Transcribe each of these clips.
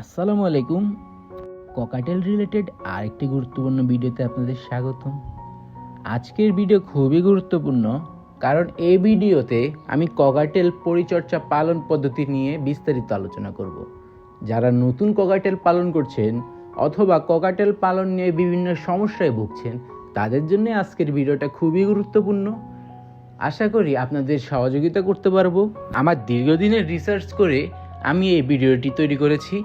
আসসালামু আলাইকুম। Cockatiel related আরেকটি গুরুত্বপূর্ণ ভিডিওতে আপনাদের স্বাগতম। আজকের ভিডিও খুবই গুরুত্বপূর্ণ, কারণ এই ভিডিওতে আমি ককাটেল পরিচর্যা পালন পদ্ধতি নিয়ে বিস্তারিত আলোচনা করব। যারা নতুন ককাটেল পালন করছেন অথবা ককাটেল পালন নিয়ে বিভিন্ন সমস্যায় ভুগছেন, তাদের জন্য আজকের ভিডিওটা খুবই গুরুত্বপূর্ণ। আশা করি আপনাদের সহযোগিতা করতে পারব। আমার দীর্ঘদিনের রিসার্চ করে আমি এই ভিডিওটি তৈরি করেছি।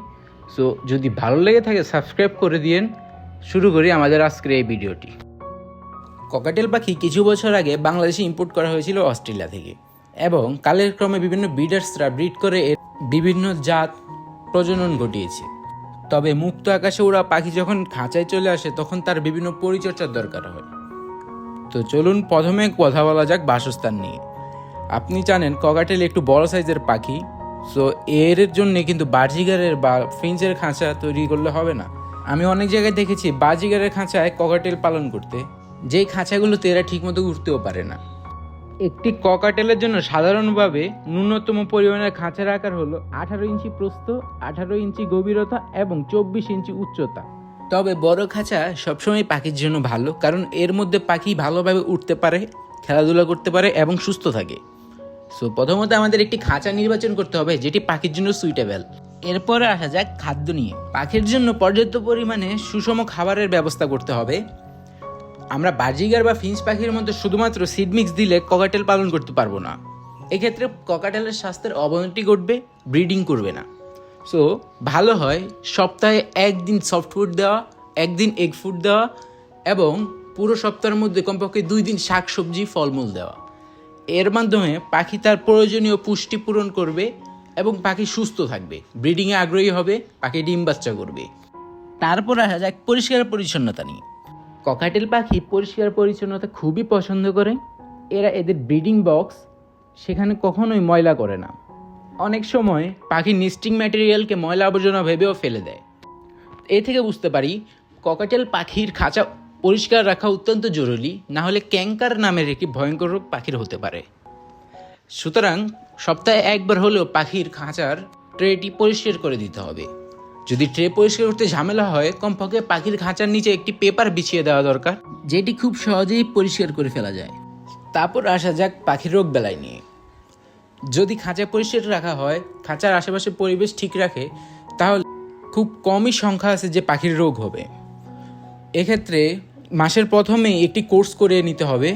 সো যদি ভালো লেগে থাকে সাবস্ক্রাইব করে দিয়েন। শুরু করি আমাদের আজকের এই ভিডিওটি। ককাটেল পাখি কিছু বছর আগে বাংলাদেশে ইম্পোর্ট করা হয়েছিল অস্ট্রেলিয়া থেকে। এবং কালের ক্রমে বিভিন্ন ব্রিডার্সরা ব্রিড করে এর বিভিন্ন জাত প্রজনন ঘটিয়েছে। তবে মুক্ত আকাশে ওরা পাখি যখন খাঁচায় চলে আসে, তখন তার বিভিন্ন পরিচর্যার দরকার হয়। তো চলুন প্রথমে কথা বলা যাক বাসস্থান নিয়ে। আপনি জানেন ককাটেল একটু বড় সাইজের পাখি। সো এর জন্যে কিন্তু বাজিগারের বা ফিঞ্চের খাঁচা তৈরি করলে হবে না। আমি অনেক জায়গায় দেখেছি বাজিগারের খাঁচায় ককাটেল পালন করতে, যেই খাঁচাগুলোতে এরা ঠিকমতো উঠতেও পারে না। একটি ককাটেলের জন্য সাধারণভাবে ন্যূনতম পরিমাণের খাঁচার আকার হলো আঠারো ইঞ্চি প্রস্থ, আঠারো ইঞ্চি গভীরতা এবং চব্বিশ ইঞ্চি উচ্চতা। তবে বড় খাঁচা সবসময় পাখির জন্য ভালো, কারণ এর মধ্যে পাখি ভালোভাবে উঠতে পারে, খেলাধুলা করতে পারে এবং সুস্থ থাকে। সো প্রথমত আমাদের একটি খাঁচা নির্বাচন করতে হবে, যেটি পাখির জন্য সুইটেবল এরপরে আসা যাক খাদ্য নিয়ে। পাখির জন্য পর্যাপ্ত পরিমাণে সুষম খাবারের ব্যবস্থা করতে হবে। আমরা বাজিগার বা ফিঞ্চ পাখির মধ্যে শুধুমাত্র সিড মিক্স দিলে ককাটেল পালন করতে পারব না। এক্ষেত্রে ককাটেলের স্বাস্থ্যের অবনতি ঘটবে ব্রিডিং করবে না। সো ভালো হয় সপ্তাহে একদিন সফট ফুড দেওয়া, একদিন এগ ফুড দেওয়া এবং পুরো সপ্তাহের মধ্যে কমপক্ষে দুই দিন শাক সবজি, ফলমূল দেওয়া। এর মাধ্যমে পাখি তার প্রয়োজনীয় পুষ্টি পূরণ করবে এবং পাখি সুস্থ থাকবে। ব্রিডিংয়ে আগ্রহী হবে, পাখি ডিম বাচ্চা করবে। তারপর আসা যাক পরিষ্কার পরিচ্ছন্নতা নিয়ে। ককাটেল পাখি পরিষ্কার পরিচ্ছন্নতা খুবই পছন্দ করে। এরা এদের ব্রিডিং বক্স, সেখানে কখনোই ময়লা করে না। অনেক সময় পাখি নিস্টিং ম্যাটেরিয়ালকে ময়লা আবর্জনা ভেবেও ফেলে দেয়। এ থেকে বুঝতে পারি ককাটেল পাখির খাঁচা পরিষ্কার রাখা অত্যন্ত জরুরি, না হলে ক্যাঙ্কার নামের একটি ভয়ঙ্কর রোগ পাখির হতে পারে। সুতরাং, সপ্তাহে একবার হলেও পাখির খাঁচার ট্রেটি পরিষ্কার করে দিতে হবে। যদি ট্রে পরিষ্কার করতে ঝামেলা হয়, কমপক্ষে পাখির খাঁচার নিচে একটি পেপার বিছিয়ে দেওয়া দরকার, যেটি খুব সহজেই পরিষ্কার করে ফেলা যায়। তারপর আসা যাক পাখির রোগ বেলায় নিয়ে। যদি খাঁচা পরিষ্কার রাখা হয়, খাঁচার আশেপাশে পরিবেশ ঠিক রাখে, তাহলে খুব কমই সংখ্যা আছে যে পাখির রোগ হবে। এক্ষেত্রে মাসের প্রথমে একটি কোর্স করে নিতে হবে,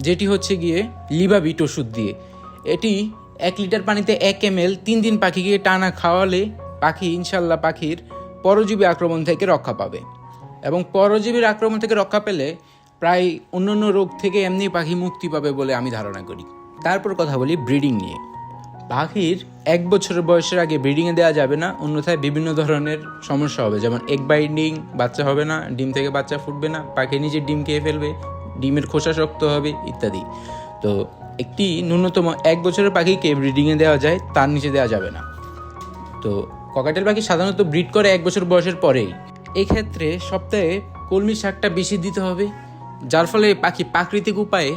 যেটি হচ্ছে গিয়ে লিভাবিট ওষুধ দিয়ে। এটি এক লিটার পানিতে এক এম এল তিন দিন পাখিকে টানা খাওয়ালে পাখি, ইনশাল্লাহ পাখির পরজীবী আক্রমণ থেকে রক্ষা পাবে। এবং পরজীবীর আক্রমণ থেকে রক্ষা পেলে প্রায় অন্যান্য রোগ থেকে এমনি পাখি মুক্তি পাবে বলে আমি ধারণা করি। তারপর কথা বলি ব্রিডিং নিয়ে। পাখির এক বছরের বয়সের আগে ব্রিডিংয়ে দেওয়া যাবে না, অন্যথায় বিভিন্ন ধরনের সমস্যা হবে। যেমন এগ বাইন্ডিং বাচ্চা হবে না, ডিম থেকে বাচ্চা ফুটবে না, পাখি নিজের ডিম খেয়ে ফেলবে, ডিমের খোসা শক্ত হবে, ইত্যাদি। তো একটি ন্যূনতম এক বছরের পাখিকে ব্রিডিংয়ে দেওয়া যায়, তার নিচে দেওয়া যাবে না। তো ককাটেল পাখি সাধারণত ব্রিড করে এক বছর বয়সের পরেই। এক্ষেত্রে সপ্তাহে কলমি শাকটা বেশি দিতে হবে, যার ফলে পাখি প্রাকৃতিক উপায়ে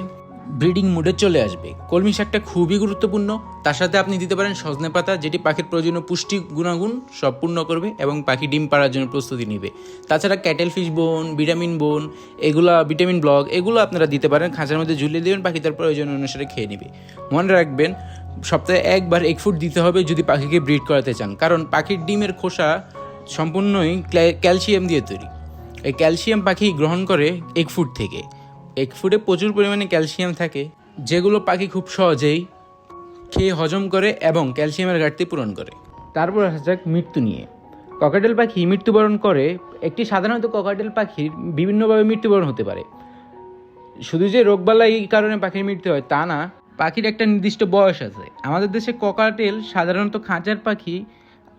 ব্রিডিং মুডে চলে আসবে। কলমি শাকটা খুবই গুরুত্বপূর্ণ। তার সাথে আপনি দিতে পারেন সজনে পাতা, যেটি পাখির প্রয়োজনীয় পুষ্টি গুণাগুণ সব পূর্ণ করবে এবং পাখি ডিম পাড়ার জন্য প্রস্তুতি নেবে। তাছাড়া ক্যাটেল ফিশ বোন, ভিটামিন বোন, এগুলা ভিটামিন ব্লক এগুলো আপনারা দিতে পারেন, খাঁচার মধ্যে ঝুলিয়ে দেবেন, পাখি তার প্রয়োজন অনুসারে খেয়ে নেবে। মনে রাখবেন, সপ্তাহে একবার এক ফুট দিতে হবে যদি পাখিকে ব্রিড করাতে চান, কারণ পাখির ডিমের খোসা সম্পূর্ণই ক্যালসিয়াম দিয়ে তৈরি। এই ক্যালসিয়াম পাখি গ্রহণ করে এক ফুট থেকে। এক ফুটে প্রচুর পরিমাণে ক্যালসিয়াম থাকে, যেগুলো পাখি খুব সহজেই খেয়ে হজম করে এবং ক্যালসিয়ামের ঘাটতি পূরণ করে। তারপর আসা যাক মৃত্যু নিয়ে। ককাটেল পাখি মৃত্যুবরণ করে, একটি সাধারণত ককাটেল পাখির বিভিন্নভাবে মৃত্যুবরণ হতে পারে। শুধু যে রোগবালাই কারণে পাখির মৃত্যু হয় তা না, পাখির একটা নির্দিষ্ট বয়স আছে। আমাদের দেশে ককাটেল সাধারণত খাঁচার পাখি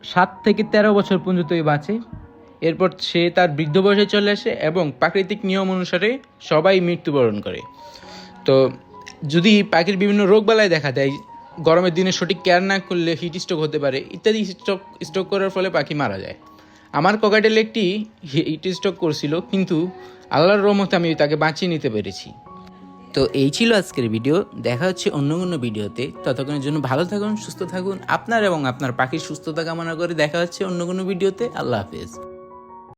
সাত থেকে তেরো বছর পর্যন্তই বাঁচে। এরপর সে তার বৃদ্ধ বয়সে চলে আসে এবং প্রাকৃতিক নিয়ম অনুসারে সবাই মৃত্যুবরণ করে। তো যদি পাখির বিভিন্ন রোগবালাই দেখা দেয়, গরমের দিনে সঠিক কেয়ার না করলে হিট স্ট্রোক হতে পারে, ইত্যাদি স্ট্রোক স্ট্রোক করার ফলে পাখি মারা যায়। আমার ককাটেল একটি হিট স্ট্রোক করছিল, কিন্তু আল্লাহর রহমতে আমি তাকে বাঁচিয়ে নিতে পেরেছি। তো এই ছিল আজকের ভিডিও দেখা হচ্ছে অন্য কোনো ভিডিওতে ততক্ষণের জন্য ভালো থাকুন, সুস্থ থাকুন। আপনার এবং আপনার পাখির সুস্থতা কামনা করে দেখা হচ্ছে অন্য কোনো ভিডিওতে আল্লাহ হাফেজ।